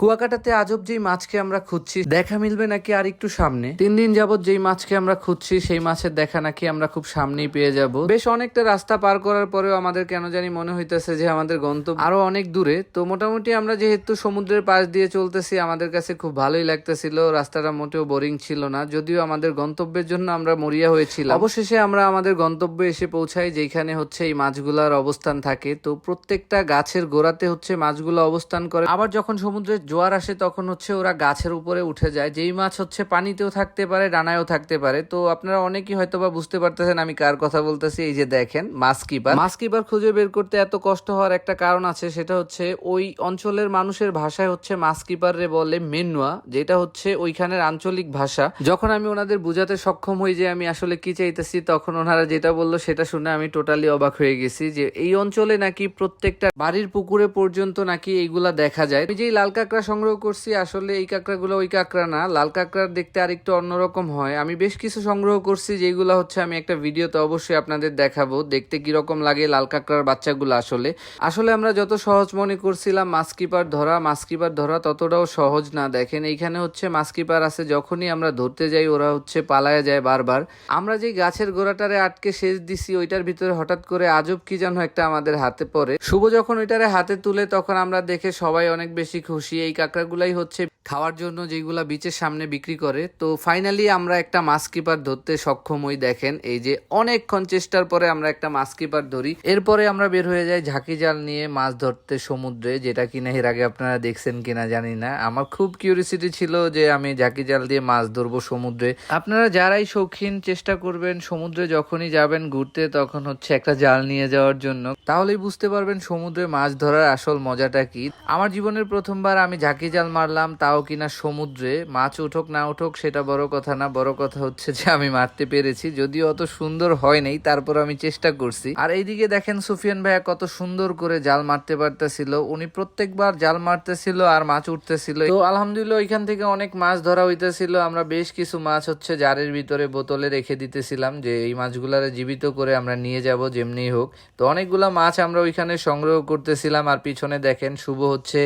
কুয়াকাটাতে আজব যেই মাছকে আমরা খুঁজছি। দেখা মিলবে নাকি আর একটু সামনে? তিন দিন যাবত যেই মাছকে আমরা খুঁজছি, সেই মাছের দেখা নাকি আমরা খুব সামনেই পেয়ে যাব। বেশ অনেকটা রাস্তা পার করার পরেও আমাদের কেন জানি মনে হইতেছে যে আমাদের গন্তব্য আরও অনেক দূরে। তো মোটামুটি আমরা যেহেতু সমুদ্রের পাশ দিয়ে চলতেছি, আমাদের কাছে খুব ভালোই লাগতেছিল। রাস্তাটা মোটেও বোরিং ছিল না, যদিও আমাদের গন্তব্যের জন্য আমরা মরিয়া হয়েছিলাম। অবশেষে আমরা আমাদের গন্তব্যে এসে পৌঁছাই যেখানে হচ্ছে এই মাছগুলার অবস্থান থাকে। তো প্রত্যেকটা গাছের গোড়াতে হচ্ছে মাছগুলো অবস্থান করে। আবার যখন সমুদ্রের জোয়ার আসে তখন হচ্ছে ওরা গাছের উপরে উঠে যায়। যেই মাছ হচ্ছে পানিতেও থাকতে পারে, ডানায়ও থাকতে পারে। তো আপনারা অনেকেই হয়তো বা বুঝতে পারতেছেন আমি কার কথা বলতেছি। এই যে দেখেন মাছ কিপার মাছ কিপার খুঁজে বের করতে এত কষ্ট হওয়ার একটা কারণ আছে, সেটা হচ্ছে ওই অঞ্চলের মানুষের ভাষায় হচ্ছে মাছ কিপারে বলে মেনুয়া, যেটা হচ্ছে ওইখানের আঞ্চলিক ভাষা। যখন আমি ওনাদের বুঝাতে সক্ষম হই যে আমি আসলে কি চাইতেছি, তখন ওনারা যেটা বলল সেটা শুনে আমি টোটালি অবাক হয়ে গেছি যে এই অঞ্চলে নাকি প্রত্যেকটা বাড়ির পুকুরে পর্যন্ত নাকি এইগুলা দেখা যায়। যেই লাল সংগ্রহ করছি, আসলে এই কাঁকড়াগুলো ওই কাঁকড়া না, লাল কাঁকড়ার দেখতে আরেকটু অন্যরকম হয়। আমি বেশ কিছু সংগ্রহ করছি, যেগুলো হচ্ছে আমি একটা ভিডিওতে অবশ্যই আপনাদের দেখাবো, দেখতে কীরকম লাগে লাল কাঁকড়ার বাচ্চাগুলো আসলে। আসলে আমরা যত সহজ মনে করছিলাম মাছ কিপার ধরা মাছ কিপার ধরা ততটাও সহজ না। দেখেন, এইখানে হচ্ছে মাছ কিপার আছে, যখনই আমরা ধরতে যাই, ওরা হচ্ছে পালায়া যায় বারবার। আমরা যে গাছের গোড়াটারে আটকে সেচ দিছি, ওইটার ভিতরে হঠাৎ করে আজব কি যেন একটা আমাদের হাতে পড়ে। শুভ যখন ওইটারে হাতে তুলে, তখন আমরা দেখে সবাই অনেক বেশি খুশি। এই কাঁকড়াগুলাই হচ্ছে খাওয়ার জন্য যেগুলা বিচের সামনে বিক্রি করে। তো ফাইনালি আমরা একটা মাছ কিপার ধরতে সক্ষম হই, দেখেন, এই যে অনেকক্ষণ চেষ্টার পরে আমরা একটা মাছ কিপার ধরি। এরপরে আমরা বের হয়ে যাই ঝাঁকি জাল নিয়ে মাছ ধরতে সমুদ্রে, যেটা কিনা এর আগে আপনারা দেখছেন কিনা জানি না। আমার খুব কিউরিসিটি ছিল যে আমি ঝাঁকি জাল দিয়ে মাছ ধরবো সমুদ্রে। আপনারা যারাই শৌখিন চেষ্টা করবেন সমুদ্রে যখনই যাবেন ঘুরতে, তখন হচ্ছে একটা জাল নিয়ে যাওয়ার জন্য। তাহলেই বুঝতে পারবেন সমুদ্রে মাছ ধরার আসল মজাটা কি। আমার জীবনের প্রথমবার আমি ঝাঁকি জাল মারলাম তাও কিনা সমুদ্রে, মাছ উঠুক না উঠুক সেটা বড় কথা না, বড় কথা হচ্ছে যে আমি মারতে পেরেছি। যদিও অত সুন্দর হয় নাই, তারপর আমি চেষ্টা করছি। আর এইদিকে দেখেন সুফিয়ান ভাইয়া কত সুন্দর করে জাল মারতে পারতেছিল। উনি প্রত্যেকবার জাল মারতেছিল আর মাছ উঠতেছিল। তো আলহামদুলিল্লাহ ওইখান থেকে অনেক মাছ ধরা হইতেছিল। আমরা বেশ কিছু মাছ হচ্ছে জারের ভিতরে বোতলে রেখে দিতেছিলাম যে এই মাছগুলারে জীবিত করে আমরা নিয়ে যাব যেমনি হোক। তো অনেকগুলা মাছ আমরা ওইখানে সংগ্রহ করতেছিলাম। আর পিছনে দেখেন শুভ হচ্ছে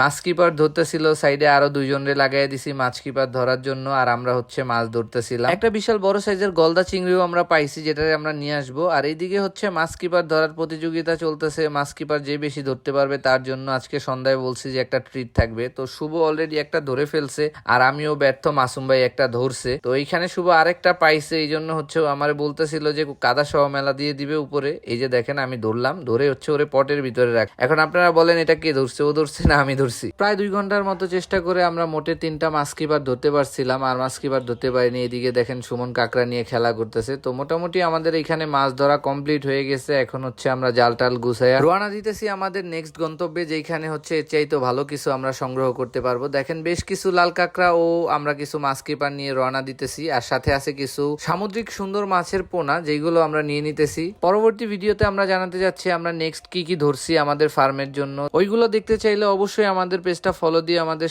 মাছ কিপার ধরতেছিল, সাইডে আরও দুইজনরে লাগাই দিছি মাছ কিপার ধরার জন্য, আর আমরা হচ্ছে মাছ ধরতেছিলাম। একটা বিশাল বড় সাইজের গলদা চিংড়িও আমরা পাইছি যেটা আমরা নিয়ে আসব। আর এইদিকে হচ্ছে মাছ কিপার ধরার প্রতিযোগিতা চলতেছে। মাছ কিপার যে বেশি ধরতে পারবে তার জন্য আজকে সন্ধ্যায় বলছি যে একটা ট্রিট থাকবে। তো শুভ অলরেডি একটা ধরে ফেলছে, আর আমিও ব্যর্থ, মাসুম ভাই একটা ধরছে। তো এইখানে শুভ আরেকটা পাইছে এই জন্য হচ্ছে আমার বলতেছিল যে কাদা সহ মেলা দিয়ে দিবে উপরে। এই যে দেখেন আমি ধরলাম, ধরে হচ্ছে ওরে পটের ভিতরে রাখ। এখন আপনারা বলেন এটা কে ধরছে, ও ধরছে না আমি ধরছি। প্রায় দুই ঘণ্টার মতো চেষ্টা করে আমরা মোটে তিনটা মাছ কিবার ধরতে পারছিলাম, আর মাছ কিবার ধরতে পারিনি। এদিকে দেখেন সুমন কাকড়া নিয়ে খেলা করতেছে। তো মোটামুটি আমাদের এখানে মাছ ধরা কমপ্লিট হয়ে গেছে। এখন হচ্ছে আমরা জাল টাল গুছাইয়া রোয়ানা দিতেছি আমাদের নেক্সট গন্তব্যে যেখানে হচ্ছে এর চাইতো ভালো কিছু আমরা সংগ্রহ করতে পারব। দেখেন বেশ কিছু লাল কাঁকড়া ও আমরা কিছু মাছ কিপার নিয়ে রওনা দিতেছি, আর সাথে আছে কিছু সামুদ্রিক সুন্দর মাছের পোনা যেগুলো আমরা নিয়ে নিতেছি। পরবর্তী ভিডিওতে আমরা জানাতে যাচ্ছি আমরা নেক্সট কি কি ধরছি আমাদের ফার্মের জন্য। ওইগুলো দেখতে চাইলে অবশ্যই আমাদের পেজটা ফলো দিয়ে আমাদের